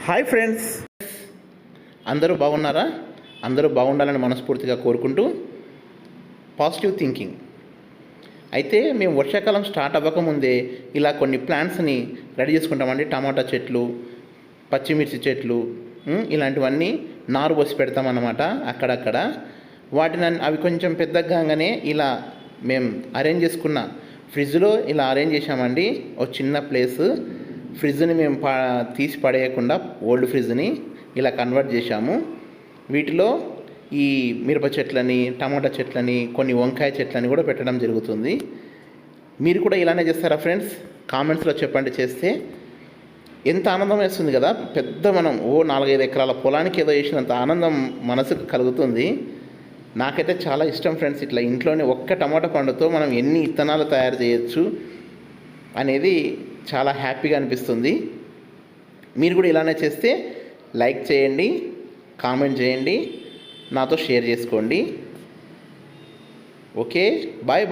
Hi friends అందరూ బాగున్నారా? అందరూ బాగుండాలని మనస్ఫూర్తిగా కోరుకుంటూ పాజిటివ్ థింకింగ్ అయితే మేము వర్షాకాలం స్టార్ట్ అవ్వకముందే ఇలా కొన్ని ప్లాంట్స్ని రెడీ చేసుకుంటామండి. టమాటా చెట్లు పచ్చిమిర్చి చెట్లు ఇలాంటివన్నీ నారు పోసి పెడతామన్నమాట అక్కడక్కడ. వాటిని అవి కొంచెం పెద్దగానే కాగానే ఇలా మేము అరేంజ్ చేసుకున్న ఫ్రిడ్జ్లో ఇలా అరేంజ్ చేసామండి ఒక చిన్న ప్లేస్ ఫ్రిడ్జ్ని మేము పా తీసి పడేయకుండా ఓల్డ్ ఫ్రిడ్జ్ని ఇలా కన్వర్ట్ చేశాము. వీటిలో ఈ మిరప చెట్లని టమాటా చెట్లని కొన్ని వంకాయ చెట్లని కూడా పెట్టడం జరుగుతుంది. మీరు కూడా ఇలానే చేస్తారా ఫ్రెండ్స్? కామెంట్స్లో చెప్పండి చేస్తే. ఎంత ఆనందం వేస్తుంది కదా పెద్ద మనం ఓ నాలుగైదు ఎకరాల పొలానికి ఏదో వేసినంత ఆనందం మనసుకు కలుగుతుంది. నాకైతే చాలా ఇష్టం ఫ్రెండ్స్ ఇట్లా ఇంట్లోనే ఒక్క టమాటా పండుతో మనం ఎన్ని ఇత్తనాలు తయారు చేయొచ్చు అనేది చాలా హ్యాపీగా అనిపిస్తుంది. మీరు కూడా ఇలానే చేస్తే లైక్ చేయండి కామెంట్ చేయండి నాతో షేర్ చేసుకోండి. Okay bye bye.